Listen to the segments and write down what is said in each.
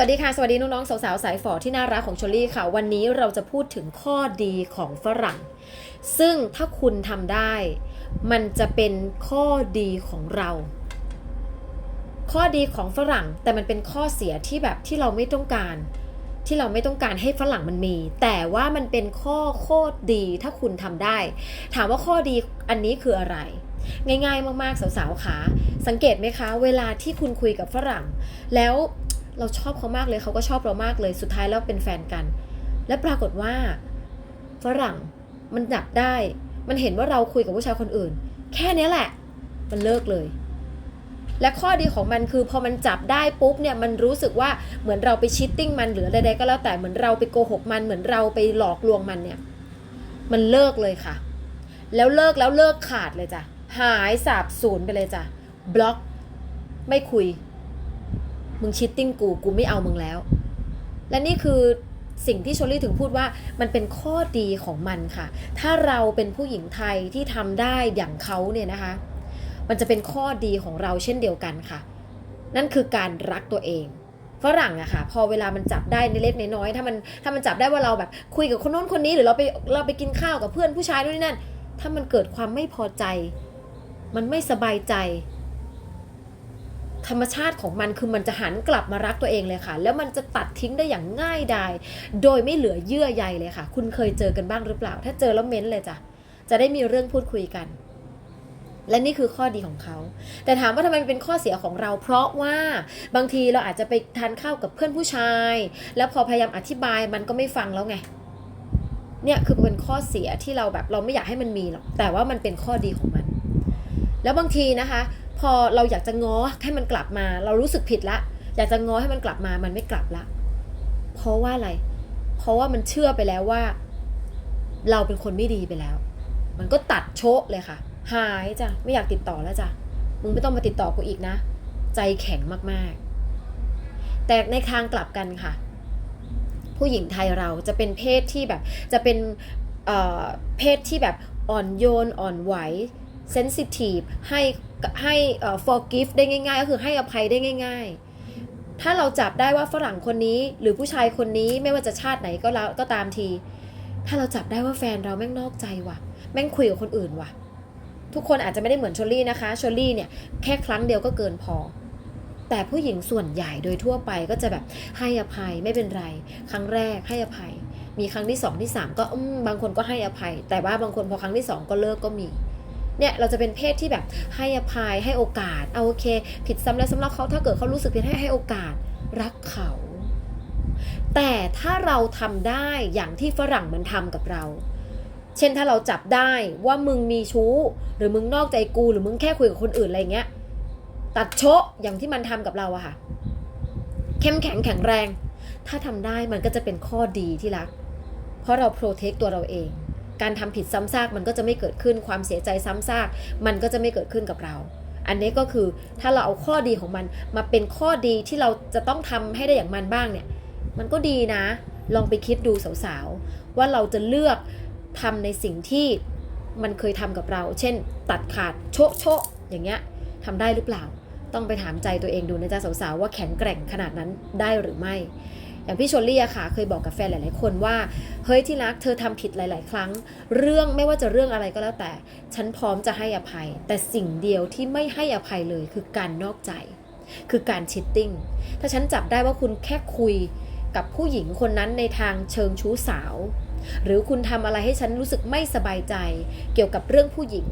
สวัสดีค่ะ สวัสดีน้องๆสาวๆสายฝอที่น่ารักของชลลี่ค่ะ วันนี้เราจะพูดถึงข้อดีของฝรั่ง ซึ่งถ้าคุณทำได้ มันจะเป็นข้อดีของเรา ข้อดีของฝรั่งแต่มันเป็นข้อเสียที่แบบที่เราไม่ต้องการ ที่เราไม่ต้องการให้ฝรั่งมันมี แต่ว่ามันเป็นข้อโคตรดีถ้าคุณทำได้ ถามว่าข้อดีอันนี้คืออะไรง่ายๆมากๆสาวๆขาสังเกตไหมคะ เวลาที่คุณคุยกับฝรั่ง แล้ว เราชอบเขามากเลยเขาก็ชอบเรามากเลยสุดท้ายแล้วเป็นแฟนกัน และปรากฏว่าฝรั่งมันจับได้ มันเห็นว่าเราคุยกับผู้ชายคนอื่น แค่นี้แหละ มันเลิกเลย และข้อดีของมันคือพอมันจับได้ปุ๊บเนี่ยมันรู้สึกว่าเหมือนเราไปชิตติ้งมันหรืออะไรๆก็แล้วแต่เหมือนเราไปโกหกมันเหมือนเราไปหลอกลวงมันเนี่ย มันเลิกเลยค่ะ แล้วเลิกแล้วเลิกขาดเลยจ้ะหายสาบสูญไปเลยจ้ะบล็อก ไม่คุย มึงชิตติ้งกูกูไม่เอามึงแล้ว และนี่คือสิ่งที่ชลลี่ถึงพูดว่ามันเป็นข้อดีของมันค่ะ ถ้าเราเป็นผู้หญิงไทยที่ทำได้อย่างเขาเนี่ยนะคะ มันจะเป็นข้อดีของเราเช่นเดียวกันค่ะ นั่นคือการรักตัวเองฝรั่งอะค่ะ พอเวลามันจับได้ในเล็กในน้อยถ้ามันถ้ามันจับได้ว่าเราแบบ คุยกับคนโน้นคนนี้หรือเราไปเราไปกินข้าวกับเพื่อนผู้ชายนู่นนี่นั่น ถ้ามันเกิดความไม่พอใจ มันไม่สบายใจ ธรรมชาติของมันคือมันจะหันกลับมารักตัวเองเลยค่ะ แล้วมันจะตัดทิ้งได้อย่างง่ายดายโดยไม่เหลือเยื่อใยเลยค่ะ คุณเคยเจอกันบ้างหรือเปล่า ถ้าเจอแล้วเม้นเลยจ้ะจะได้มีเรื่องพูดคุยกัน และนี่คือข้อดีของเขา แต่ถามว่าทำไมเป็นข้อเสียของเรา เพราะว่าบางทีเราอาจจะไปทานข้าวกับเพื่อนผู้ชาย แล้วพอพยายามอธิบายมันก็ไม่ฟังแล้วไงเนี่ยคือเป็นข้อเสียที่เราแบบเราไม่อยากให้มันมีหรอกแต่ว่ามันเป็นข้อดีของมัน แล้วบางทีนะคะ พอเราอยากจะง้อให้มันกลับมา เรารู้สึกผิดละ อยากจะง้อให้มันกลับมา มันไม่กลับละ เพราะว่าอะไร เพราะว่ามันเชื่อไปแล้วว่า เราเป็นคนไม่ดีไปแล้ว มันก็ตัดโชะเลยค่ะ หายจ้ะ ไม่อยากติดต่อแล้วจ้ะ มึงไม่ต้องมาติดต่อกูอีกนะ ใจแข็งมากๆ แต่ในทางกลับกันค่ะ ผู้หญิงไทยเราจะเป็นเพศที่แบบ จะเป็นเเพศที่แบบอ่อนโยนอ่อนไหวเซนซิทีฟให้ ให้ forgive ได้ง่าย ๆ ก็คือให้อภัยได้ง่าย ๆ ถ้าเราจับได้ว่าฝรั่งคนนี้หรือผู้ชายคนนี้ไม่ว่าจะชาติไหนก็แล้วก็ตามที ถ้าเราจับได้ว่าแฟนเราแม่งนอกใจว่ะ แม่งคุยกับคนอื่นว่ะ ทุกคนอาจจะไม่ได้เหมือนชลลี่นะคะชลลี่เนี่ยแค่ครั้งเดียวก็เกินพอ แต่ผู้หญิงส่วนใหญ่โดยทั่วไปก็จะแบบให้อภัยไม่เป็นไร ครั้งแรกให้อภัย มีครั้งที่สองที่สามก็บางคนก็ให้อภัย แต่ว่าบางคนพอครั้งที่สองก็เลิกก็มี เนี่ยเราจะเป็นเพศที่แบบให้อภัยให้โอกาสเอาโอเค ผิดซ้ำแล้วซ้ำเล่าเขาถ้าเกิดเขารู้สึกผิดให้ให้โอกาสรักเขา แต่ถ้าเราทำได้อย่างที่ฝรั่งมันทำกับเราเช่นถ้าเราจับได้ว่ามึงมีชู้ หรือมึงนอกใจกูหรือมึงแค่คุยกับคนอื่นอะไรเงี้ย ตัดโชะอย่างที่มันทำกับเราอะค่ะ เข้มแข็งแข็งแรง ถ้าทำได้มันก็จะเป็นข้อดีที่รัก เพราะเราโปรเทคตัวเราเอง การทำผิดซ้ำซากมันก็จะไม่เกิดขึ้นความเสียใจซ้ำซากมันก็จะไม่เกิดขึ้นกับเรา อันนี้ก็คือถ้าเราเอาข้อดีของมันมาเป็นข้อดีที่เราจะต้องทำให้ได้อย่างมันบ้างเนี่ยมันก็ดีนะ ลองไปคิดดูสาวๆว่าเราจะเลือกทำในสิ่งที่มันเคยทำกับเรา เช่น ตัดขาดโชะโชะอย่างเงี้ยทำได้หรือเปล่า ต้องไปถามใจตัวเองดูนะจ๊ะสาวๆว่าแข็งแกร่งขนาดนั้นได้หรือไม่ อย่างพี่ชลลี่อะค่ะ เคยบอกกับแฟนหลาย ๆ คนว่า เฮ้ยที่รักเธอทำผิดหลาย ๆ ครั้ง เรื่องไม่ว่าจะเรื่องอะไรก็แล้วแต่ ฉันพร้อมจะให้อภัย แต่สิ่งเดียวที่ไม่ให้อภัยเลยคือการนอกใจ คือการชิตติ้ง ถ้าฉันจับได้ว่าคุณแค่คุยกับผู้หญิงคนนั้นในทางเชิงชู้สาว หรือคุณทำอะไรให้ฉันรู้สึกไม่สบายใจ เกี่ยวกับเรื่องผู้หญิง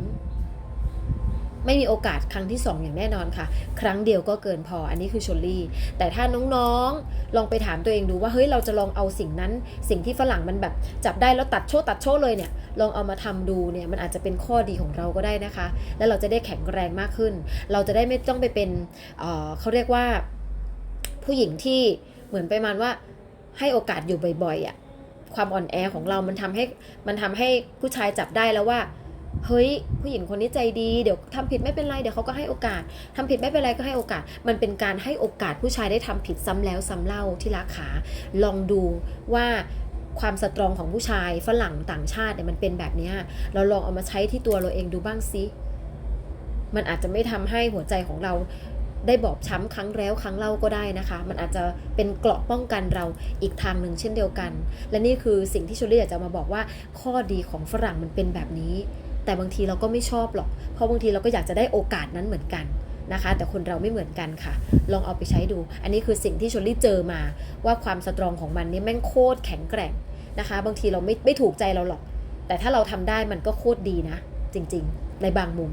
ไม่มีโอกาสครั้งที่สองอย่างแน่นอนค่ะ ครั้งเดียวก็เกินพออันนี้คือชลลี่ แต่ถ้าน้องๆลองไปถามตัวเองดูว่าเฮ้ยเราจะลองเอาสิ่งนั้น สิ่งที่ฝรั่งมันแบบจับได้แล้วตัดโชว์ตัดโชว์เลยเนี่ยลองเอามาทำดูเนี่ยมันอาจจะเป็นข้อดีของเราก็ได้นะคะ แล้วเราจะได้แข็งแรงมากขึ้น เราจะได้ไม่ต้องไปเป็นเเขาเรียกว่าผู้หญิงที่เหมือนไประมาณว่าให้โอกาสอยู่บ่อยๆอะ่ะความอ่อนแอของเรามันทำให้มันทำให้ผู้ชายจับได้แล้วว่า เฮ้ยผู้หญิงคนนี้ใจดีเดี๋ยวทำผิดไม่เป็นไรเดี๋ยวเขาก็ให้โอกาสทำผิดไม่เป็นไรก็ให้โอกาส มันเป็นการให้โอกาสผู้ชายได้ทำผิดซ้ำแล้วซ้ำเล่าที่ราคาลองดูว่าความสตรองของผู้ชายฝรั่งต่างชาติเนี่ยมันเป็นแบบนี้เราลองเอามาใช้ที่ตัวเราเองดูบ้างซิมันอาจจะไม่ทำให้หัวใจของเราได้บอบช้ำครั้งแล้วครั้งเล่าก็ได้นะคะ มันอาจจะเป็นเกราะป้องกันเราอีกทางหนึ่งเช่นเดียวกัน และนี่คือสิ่งที่ชลลี่อยากจะมาบอกว่าข้อดีของฝรั่งมันเป็นแบบนี้ แต่บางทีเราก็ไม่ชอบหรอก เพราะบางทีเราก็อยากจะได้โอกาสนั้นเหมือนกันนะคะ แต่คนเราไม่เหมือนกันค่ะ ลองเอาไปใช้ดู อันนี้คือสิ่งที่ชลลี่เจอมาว่าความสตรองของมันนี่แม่งโคตรแข็งแกร่งนะคะ บางทีเราไม่ไม่ถูกใจเราหรอก แต่ถ้าเราทำได้มันก็โคตรดีนะ จริง ๆ ในบางมุม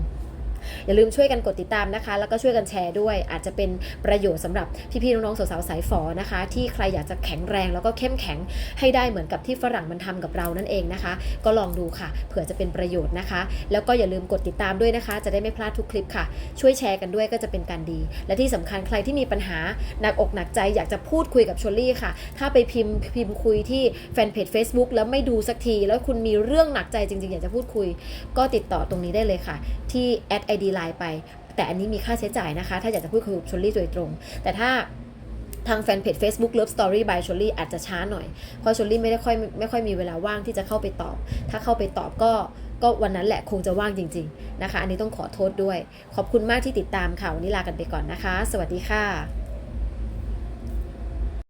อย่าลืมช่วยกันกดติดตามนะคะ แล้วก็ช่วยกันแชร์ด้วย อาจจะเป็นประโยชน์สำหรับพี่ๆน้องๆสาวๆสายฝอนะคะ ที่ใครอยากจะแข็งแรงแล้วก็เข้มแข็งให้ได้เหมือนกับที่ฝรั่งมันทำกับเรานั่นเองนะคะ ก็ลองดูค่ะ เผื่อจะเป็นประโยชน์นะคะ แล้วก็อย่าลืมกดติดตามด้วยนะคะ จะได้ไม่พลาดทุกคลิปค่ะ ช่วยแชร์กันด้วยก็จะเป็นการดี และที่สำคัญใครที่มีปัญหาหนักอกหนักใจอยากจะพูดคุยกับชลลี่ค่ะ ถ้าไปพิมพ์พิมพ์คุยที่แฟนเพจ Facebook แล้วไม่ดูสักที แล้วคุณมีเรื่องหนักใจจริงๆ อยากจะพูดคุย ก็ติดต่อตรงนี้ได้เลยค่ะ ที่ a id line ไป แต่อันนี้มีค่าใช้จ่ายนะคะ ถ้าอยากจะพูดคุยกับชลลี่โดยตรง แต่ถ้าทางแฟนเพจ Facebook Love Story by ชลลี่อาจจะช้าหน่อย เพราะชลลี่ไม่ได้ค่อยไม่ค่อยมีเวลาว่างที่จะเข้าไปตอบ ถ้าเข้าไปตอบก็ก็วันนั้นแหละคงจะว่างจริง ๆ นะคะ อันนี้ต้องขอโทษด้วย ขอบคุณมากที่ติดตามค่ะวันนี้ลากันไปก่อนนะคะ สวัสดีค่ะ